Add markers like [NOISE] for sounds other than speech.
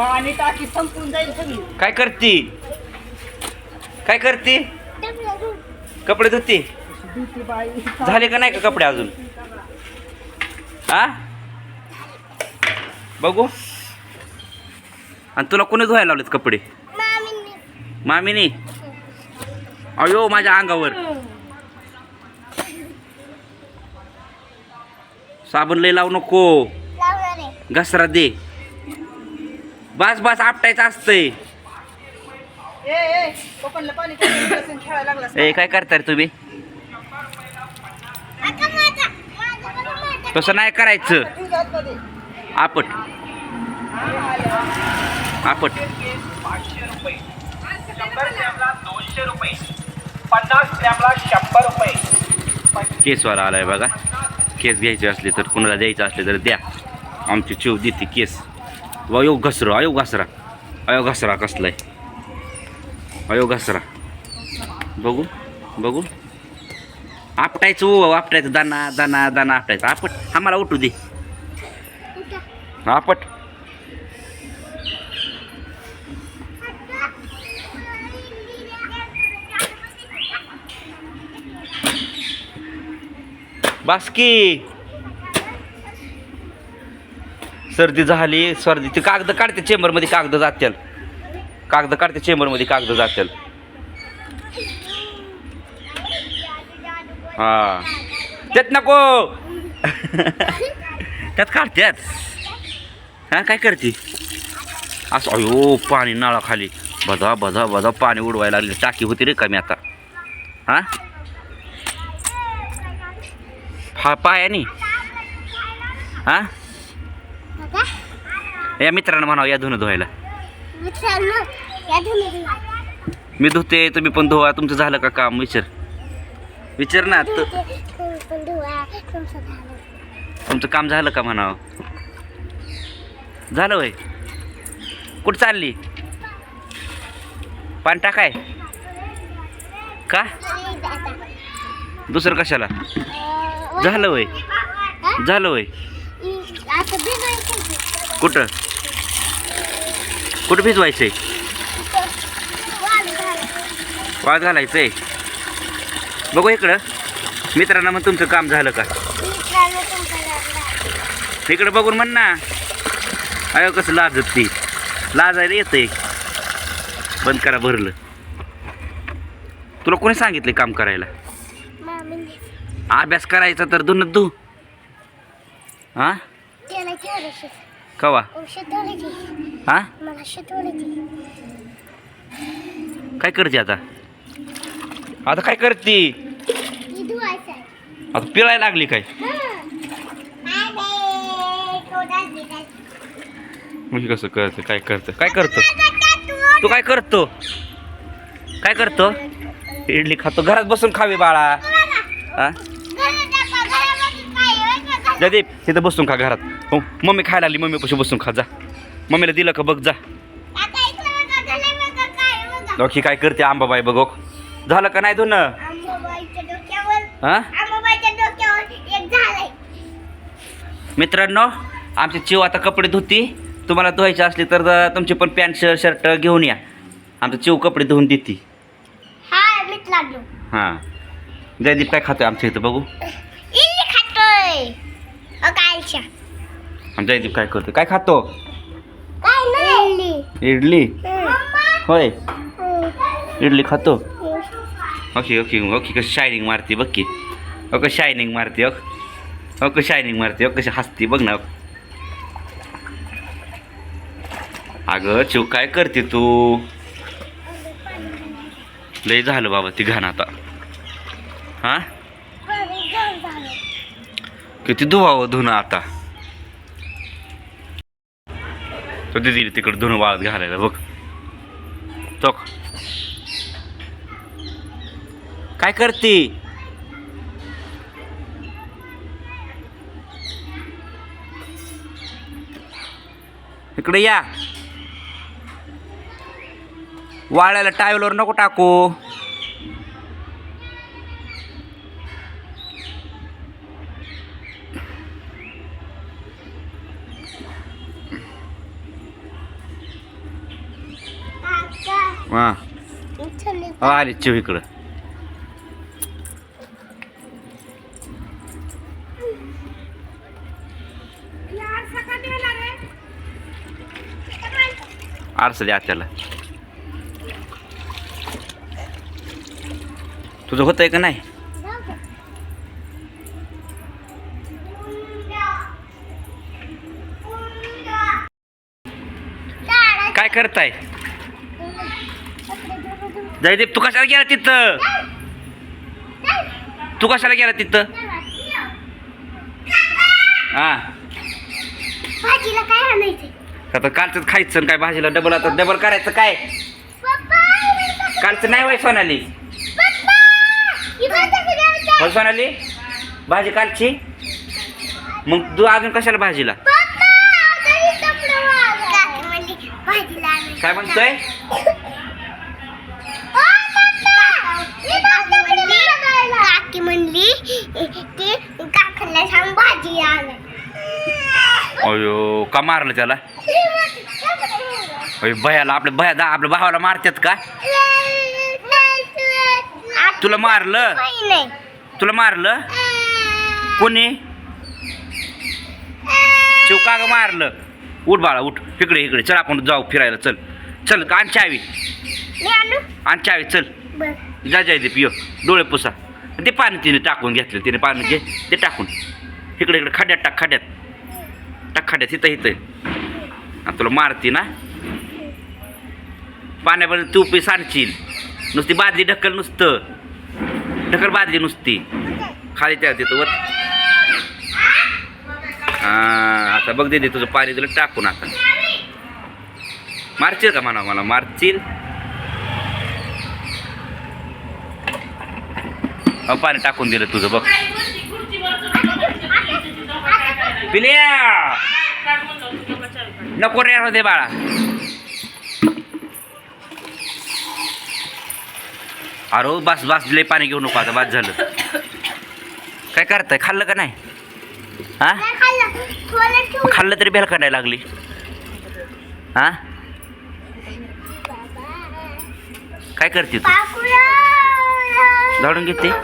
पाणी टाकी संपून जाईल सगळी. काय करती? काय करते? कपडे धुती? बाई झाले का नाही का कपडे अजून? हा बघू. आणि तुला कोणी धुवायला लावलेत कपडे? मामीनी. अयो माझ्या अंगावर. साबण लई लावू नको. घसरा दे. बस बस आपटायचं असतंय. ए ए कोकणला पाणी टाकून बसून खेळायला लागला ए काय करताय रे तुम्ही तसं नाही करायचं. आपट. आपट. केसवाला आलाय बघा. केस घ्यायचे असले तर कुणाला द्यायचं असले तर द्या. आमची चिव देते केस. अयो घसरा अयो घसरा. अयो घसरा कसलाय? अयो घसरा. बघू बघू. आपटायचं ओ आपटायचं. दाना दाना दाना आपटायचं. आपट आम्हाला उठू दे. आपट बास्की. सर्दी झाली सर्दी. ती कागद काढते चेंबरमध्ये कागद जात्याल. कागद काढते चेंबरमध्ये कागद जात्याल. हा. त्यात नको. [LAUGHS] त्यात काढत्यात. हा काय करते? असं अयो पाणी नळाखाली. बधा बधा बधा पाणी उडवायला लागले. टाकी होती रे कमी आता. हा? हा पायानी. हा? या मित्रांना म्हणावं या धुणं धुवायला. मी धुते तुम्ही पण धुवा. तुमचं झालं का काम? विचार. विचार ना तुमचं काम झालं का म्हणावं? झालं वय कुठं चालली? पाणी टाकाय. का? दुसरं कशाला? झालं वय झालं वय कुठं? कुठं भिजवायचंय? वाद घालायचंय. बघू इकडं. मित्रांना मग तुमचं काम झालं का? इकडं बघून म्हण ना. अयो कसं लाजत ती. लाजायला येतंय. बंद करा भरलं. तुला कोणी सांगितले काम करायला? अभ्यास करायचा तर धुन धु. हा? कवा? हा? काय करते आता? आता काय करते? आता पिळायला लागली काय? म्हणजे कसं करते? काय करतं? काय करतो? तू काय करतो? काय करतो? इडली खातो. घरात बसून खावी बाळा. हा? जयदीप तिथं बसून खा घरात. हो मम्मी खायला आली मम्मी पशी बसून खा जा. मम्मीला दिलं का बघ जा. ओके काय करते आंबाबाई बघ हो. झालं का नाही धुन हा? मित्रांनो आमची चिव आता कपडे धुती. तुम्हाला धुवायचे असले तर तुमचे पण पॅन्ट शर्ट शर्ट घेऊन या. आमचं चिव कपडे धुवून देते. हा हां. जयदीप काय खातोय आमच्या इथं बघू. आमचा जयदीप काय करतोय? काय खातो? काय नाही. इडली. मम्मा. होय. इडली खातो. ओके ओके ओके कशी शायनिंग मारते बघ की. ओके शायनिंग मारते ओके. ओके शायनिंग मारते ओके कशी हसते बघ ना. अगं चिव काय करते तू? लय झालं बाबा ती घाण आता. हा? किती धुवावं धुणं आता. तो दिदी तिकडे धुणं वाळत घालायला बघ. चौक काय करते? इकडे या. वाळ्याला टायलवर नको टाकू. हा. हो, आली चिव इकडं. आरसा द्या त्याला. तुझं होतंय का नाही? काय करताय? जयदीप तू कशाला गेला तिथं? तू कशाला गेला तिथं? हा. भाजीला काय आणायचं आता कालचं खायचं काय भाजीला डबल आता डबल करायचं काय? पप्पा! कालचं नाही वय सोनाली. होय सोनाली? भाजी कालची? मग तू अजून कशाला भाजीला? पप्पा घरी [LAUGHS] काकी म्हणली ते काकाला सांग भाजी अयो का मारलं त्याला? अय भयाला आपल्या भया दा आपल्या भावाला मारतात का? तुला मारलं? तुला मारलं? कोणी? शिव का ग मारलं? उठ बाळा उठ. इकडे इकडे. चल आपण जाऊ फिरायला. चल. चल आण चावी. मी आणू? आण चावी चल. जा जाय दे पियो. डोळे पुसा. ते पाणी तिने टाकून घेतलं तिने पाणी घे ते टाकून. इकडे इकडे खड्यात टाक खड्यात टाक खड्यात इथं इथं. आता तुला मारती ना. पाण्यापर्यंत तू पी सांडशील. नुसती बादली ढकल नुसतं. ढकल बादली नुसती. खाली त्या तिथं वर. आता बघ दे तुझं पाणी तुला टाकून आता. मारशील का म्हणा मला मारशील? अहो, पाणी टाकून दिलं तुझं बघ. पिल्या! नको रे दे बाळा. अरे बस बस लय पाणी घेऊ नको आता बस झालं. काय करताय? खाल्लं का नाही? हा? नाही खाल्लं. तरी बेल करायला लागली. हा? काय करते तू? Laurent, get it.